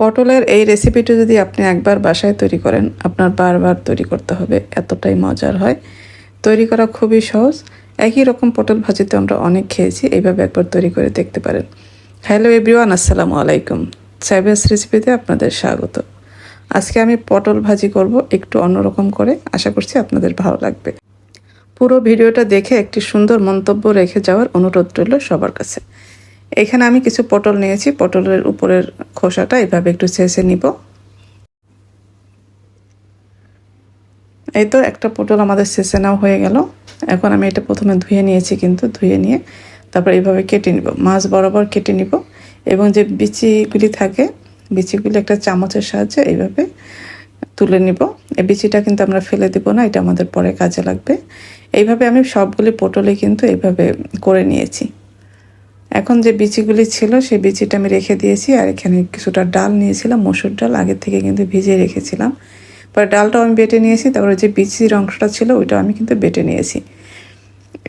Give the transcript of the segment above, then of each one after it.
পটলের এই রেসিপিটি যদি আপনি একবার বাসায় তৈরি করেন, আপনার বারবার তৈরি করতে হবে, এতটাই মজার হয়। তৈরি করা খুবই সহজ। একই রকম পটল ভাজিতে আমরা অনেক খেয়েছি, এইভাবে একবার তৈরি করে দেখতে পারেন। হ্যালো এভরিওয়ান আসসালামু আলাইকুম। সাইবাস রেসিপিতে আপনাদের স্বাগত। আজকে আমি পটল ভাজি করব একটু অন্যরকম করে, আশা করছি আপনাদের ভালো লাগবে। পুরো ভিডিওটা দেখে একটি সুন্দর মন্তব্য রেখে যাওয়ার অনুরোধ রইল সবার কাছে। এখানে আমি কিছু পটল নিয়েছি, পটলের উপরের খোসাটা এভাবে একটু ছেঁচে নিব। এই তো একটা পটল আমাদের ছেঁচে নেওয়া হয়ে গেল। এখন আমি এটা প্রথমে ধুয়ে নিয়েছি কিন্তু, ধুয়ে নিয়ে তারপর এইভাবে কেটে নিব। মাছ বরাবর কেটে নিব এবং যে বিচিগুলি থাকে, বিচিগুলি একটা চামচের সাহায্যে এইভাবে তুলে নিব। এই বিচিটা কিন্তু আমরা ফেলে দিব না, এটা আমাদের পরে কাজে লাগবে। এইভাবে আমি সবগুলি পটলে কিন্তু এইভাবে করে নিয়েছি। এখন যে বিচিগুলি ছিল, সেই বিচিটা আমি রেখে দিয়েছি আর এখানে কিছুটা ডাল নিয়েছিলাম, মসুর ডাল আগে থেকে কিন্তু ভিজিয়ে রেখেছিলাম। পরে ডালটাও আমি বেটে নিয়েছি, তারপরে যে বিচির অংশটা ছিল, ওইটাও আমি কিন্তু বেটে নিয়েছি।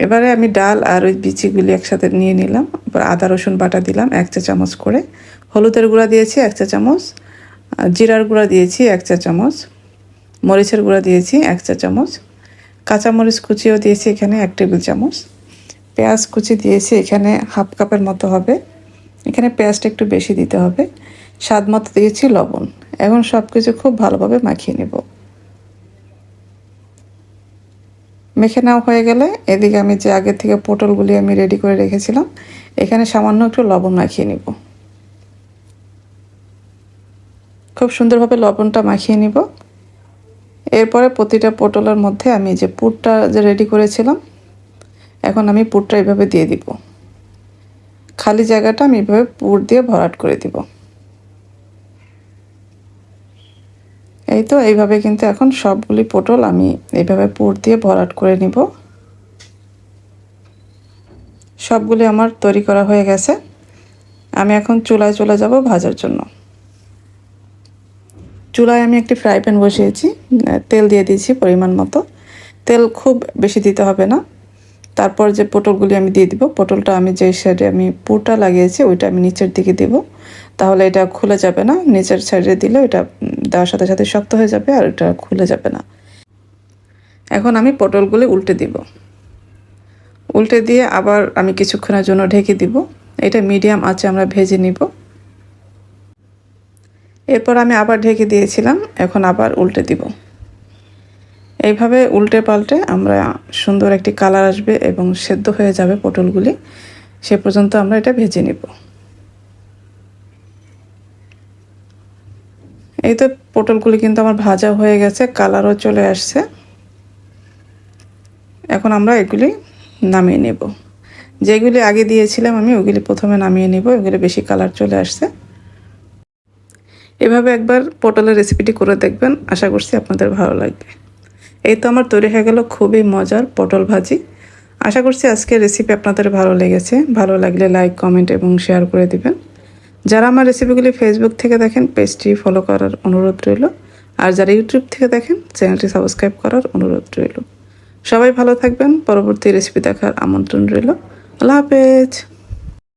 এবারে আমি ডাল আর ওই বিচিগুলি একসাথে নিয়ে নিলাম এবার আদা, রসুন বাটা দিলাম, এক চা চামচ করে। হলুদের গুঁড়া দিয়েছি, এক চা চামচ। জিরার গুঁড়া দিয়েছি, এক চা চামচ। মরিচের গুঁড়া দিয়েছি, এক চা চামচ। কাঁচামরিচ কুচিও দিয়েছি এখানে, এক টেবিল চামচ। পেঁয়াজ কুচি দিয়েছি, এখানে হাফ কাপের মতো হবে। এখানে পেঁয়াজটা একটু বেশি দিতে হবে। স্বাদ মতো দিয়েছি লবণ। এখন সব কিছু খুব ভালোভাবে মাখিয়ে নেব। মেখে নেওয়া হয়ে গেলে এদিকে আমি যে আগে থেকে পটলগুলি আমি রেডি করে রেখেছিলাম, এখানে সামান্য একটু লবণ মাখিয়ে নিব। খুব সুন্দরভাবে লবণটা মাখিয়ে নিব। এরপরে প্রতিটা পটলের মধ্যে আমি যে পুরটা যে রেডি করেছিলাম এখন আমি পুরটা এভাবে দিয়ে দিব। খালি জায়গাটা আমি এভাবে পুর দিয়ে ভরাট করে দিব। এই তো, এইভাবে কিন্তু এখন সবগুলি পটল আমি এইভাবে পুর দিয়ে ভরাট করে নিব। সবগুলি আমার তৈরি করা হয়ে গেছে। আমি এখন চুলায় চলে যাব ভাজার জন্য। চুলায় আমি একটি ফ্রাই প্যান বসিয়েছি। তেল দিয়ে দিয়েছি পরিমাণ মতো। তেল খুব বেশি দিতে হবে না। তারপর যে পটলগুলি আমি দিয়ে দিব, পটলটা আমি যে সাইডে আমি পুরটা লাগিয়েছি, ওইটা আমি নিচের দিকে দিব। তাহলে এটা খুলে যাবে না, নিচের সাইডে দিলে এটা দেওয়ার সাথে সাথে শক্ত হয়ে যাবে আর এটা খুলে যাবে না। এখন আমি পটলগুলি উল্টে দিব। উল্টে দিয়ে আবার আমি কিছুক্ষণের জন্য ঢেকে দিব। এটা মিডিয়াম আছে আমরা ভেজে নিব। এরপর আমি আবার ঢেকে দিয়েছিলাম, এখন আবার উল্টে দিব। এইভাবে উল্টে পাল্টে আমরা সুন্দর একটি কালার আসবে এবং সেদ্ধ হয়ে যাবে পটলগুলি। সে পর্যন্ত আমরা এটা ভেজে নিব। এই তো পটলগুলি কিন্তু আমার ভাজা হয়ে গেছে, কালারও চলে আসছে। এখন আমরা এগুলি নামিয়ে নেব। যেগুলি আগে দিয়েছিলাম আমি ওগুলি প্রথমে নামিয়ে নেব, এগুলি বেশি কালার চলে আসছে। এভাবে একবার পটলের রেসিপিটি করে দেখবেন, আশা করছি আপনাদের ভালো লাগবে। এই তো আমার তৈরি হয়ে গেল খুবই মজার পটল ভাজি। আশা করছি আজকের রেসিপি আপনাদের ভালো লেগেছে। ভালো লাগলে লাইক কমেন্ট এবং শেয়ার করে দিবেন। যারা আমার রেসিপিগুলি ফেসবুক থেকে দেখেন পেজটি ফলো করার অনুরোধ রইল। আর যারা ইউটিউব থেকে দেখেন চ্যানেলটি সাবস্ক্রাইব করার অনুরোধ রইল। সবাই ভালো থাকবেন। পরবর্তী রেসিপি দেখার আমন্ত্রণ রইল। আল্লাহ হাফেজ।